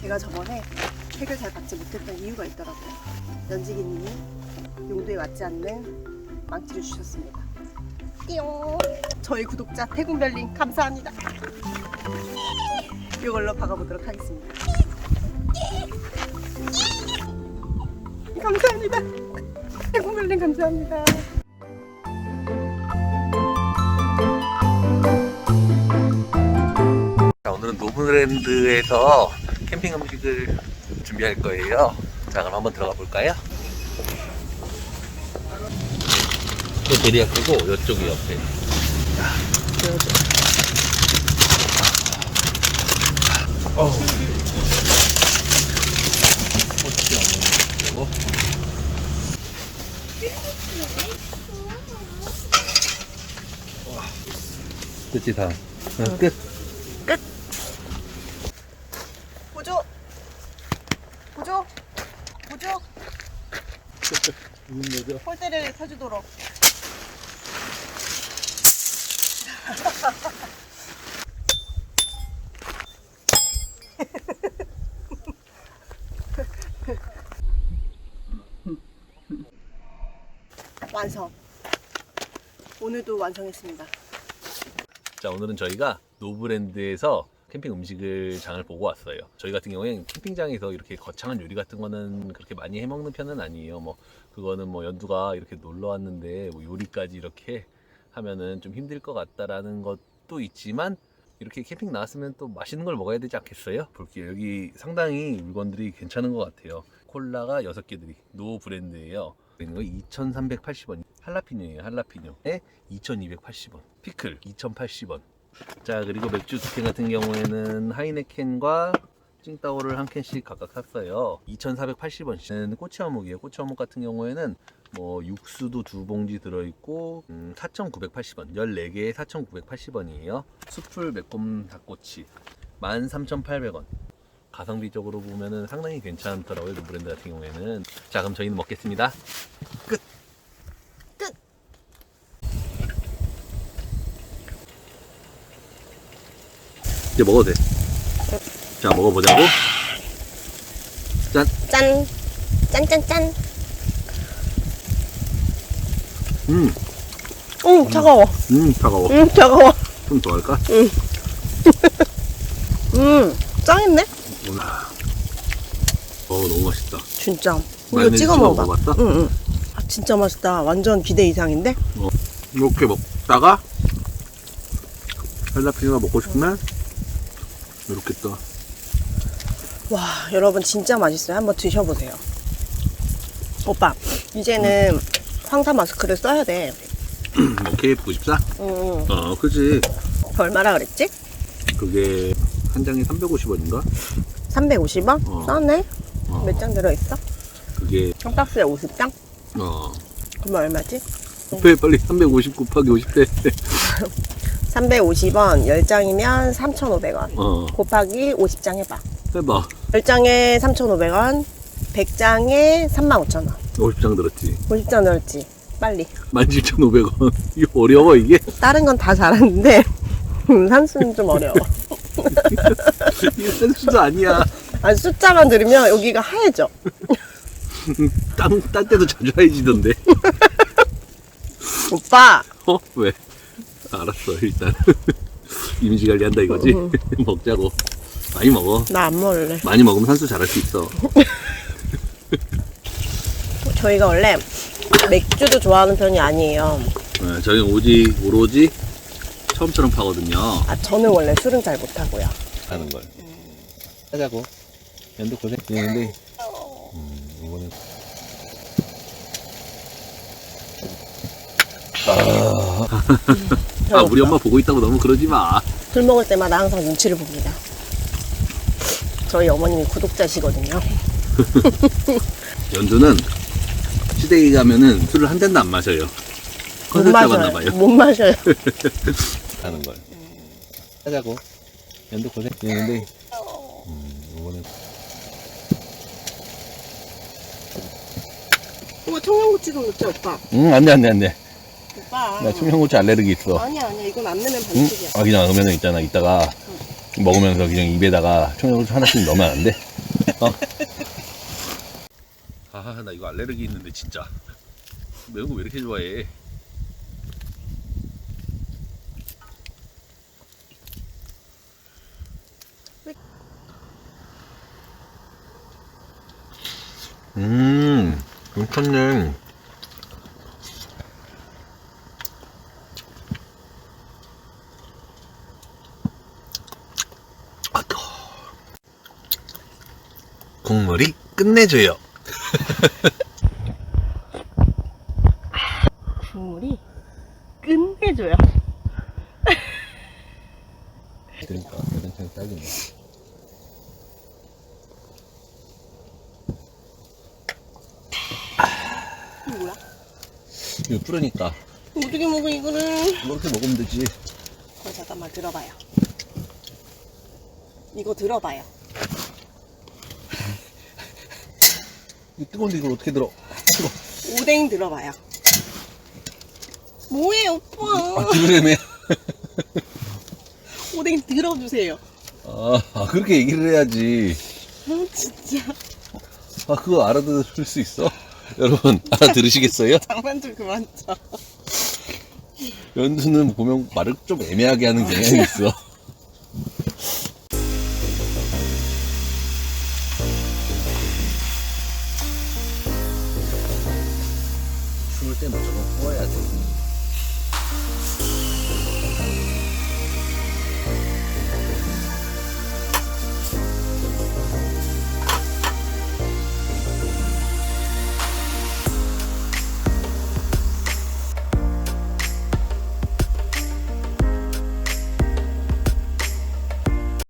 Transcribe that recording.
제가 저번에 택을 잘 받지 못했던 이유가 있더라고요. 연지기님이 용도에 맞지 않는 망치를 주셨습니다. 띠용. 저희 구독자 태군별님 감사합니다. 이걸로 박아보도록 하겠습니다. 감사합니다. 태군별님 감사합니다. 오늘은 노브랜드에서 캠핑 음식을 준비할 거예요. 자, 그럼 한번 들어가 볼까요? 또 대리야 끄고 이쪽이 옆에. 없는 거. 끝이 다. 응, 끝. 보조. 보조. 보조. 무슨 거죠? 폴대를 사주도록. 완성. 오늘도 완성했습니다. 자 오늘은 저희가 노브랜드에서 캠핑 음식을 장을 보고 왔어요. 저희 같은 경우엔 캠핑장에서 이렇게 거창한 요리 같은 거는 그렇게 많이 해 먹는 편은 아니에요. 뭐 그거는 뭐 연두가 이렇게 놀러 왔는데 뭐 요리까지 이렇게 하면은 좀 힘들 것 같다라는 것도 있지만 이렇게 캠핑 나왔으면 또 맛있는 걸 먹어야 되지 않겠어요? 볼게요. 여기 상당히 물건들이 괜찮은 것 같아요. 콜라가 6개들이 노 브랜드예요. 있는 거 2,380원. 할라피뇨예요. 할라피뇨 에 2,280원. 피클 2,080원. 자 그리고 맥주 두 캔 같은 경우에는 하이네켄과 찡따오를 한 캔씩 각각 샀어요. 2,480원씩은 꼬치 어묵이에요. 꼬치 어묵 같은 경우에는 뭐 육수도 두 봉지 들어있고 음, 4,980원. 14개에 4,980원이에요. 숯불 매콤 닭꼬치 13,800원. 가성비적으로 보면은 상당히 괜찮더라고요. 이 브랜드 같은 경우에는. 자 그럼 저희는 먹겠습니다. 이제 먹어도 돼. 자 먹어보자고. 짠. 짠. 짠짠짠. 음, 응, 차가워. 음 차가워. 응, 차가워. 좀 더 할까? 음, 짱했네? 어 너무 맛있다. 진짜. 이거 마요네즈 찍어 먹어봐. 응, 응. 아, 진짜 맛있다. 완전 기대 이상인데? 이렇게 먹다가 할라피뇨가 먹고 싶으면 이렇게 또 와, 여러분 진짜 맛있어요. 한번 드셔보세요. 오빠, 이제는 황사 마스크를 써야 돼. 뭐 KF94? 응, 응. 어, 그지. 얼마나 그랬지? 그게 한 장에 350원인가? 350원? 어. 싸네? 어, 몇 장 들어있어? 그게 한 박스에 50장? 어, 그럼 얼마지? 곱해 빨리 350 곱하기 50대. 350원, 10장이면 3,500원. 어, 곱하기 50장 해봐. 해봐. 10장에 3,500원, 100장에 35,000원. 50장 들었지. 50장 넣었지. 빨리. 17,500원. 이거 어려워 이게? 다른 건 다 잘하는데 산수는 좀 어려워. 이게 센스도 아니야. 아니 숫자만 들으면 여기가 하얘져. 딴, 딴 때도 자주 하얘지던데. 오빠 어? 왜? 알았어 일단. 이미지 관리한다 이거지? 어. 먹자고. 많이 먹어. 나 안 먹을래. 많이 먹으면 산수 잘할 수 있어. 저희가 원래 맥주도 좋아하는 편이 아니에요. 어, 저희는 오직 오로지 처음처럼 파거든요. 아 저는 원래 술은 잘 못하고요. 하는 걸. 하자고. 연도 고생 근데. 음, 이거는. 아 우리 엄마 보고 있다고 너무 그러지 마 술 먹을 때마다 항상 눈치를 봅니다. 저희 어머님이 구독자시거든요. 연두는 시댁에 가면은 술을 한 잔도 안 마셔요 못 컨셉 잡았나 마셔요. 봐요 못 마셔요. 하는 걸 하자고 연도 고생 근데 음, 이거는 이거 청양고추 좀 넣자 오빠. 응, 안 돼, 안 돼, 안 돼. 오빠. 나 청양고추 알레르기 있어. 아니 아니 이건 안 넣으면 응? 반칙이야. 아, 그냥 그러면 있잖아, 이따가 먹으면서 그냥 입에다가 청양고추 하나씩 넣으면 안 돼? 어? 아, 나 이거 알레르기 있는데 진짜 매운 거 왜 이렇게 좋아해? 음, 괜찮네. 국물이 끝내줘요. 국물이 끝내줘요. 그러니까 계란탕 딱이네. 이거 뭐야? 이거 뿌르니까 어떻게 먹어 이거를? 이렇게 먹으면 되지. 어, 잠깐만 들어봐요. 이거 들어봐요. 이 뜨거운데 이걸 어떻게 들어? 뜨거. 오뎅 들어봐요. 뭐해 오빠? 아, 들으려면. 오뎅 들어주세요. 아, 아, 그렇게 얘기를 해야지. 아 진짜 아, 그거 알아들을 수 있어? 여러분, 알아들으시겠어요? 장난 좀 그만 쳐. 연수는 보면 말을 좀 애매하게 하는 경향이 있어. 때 무조건 구워야 돼.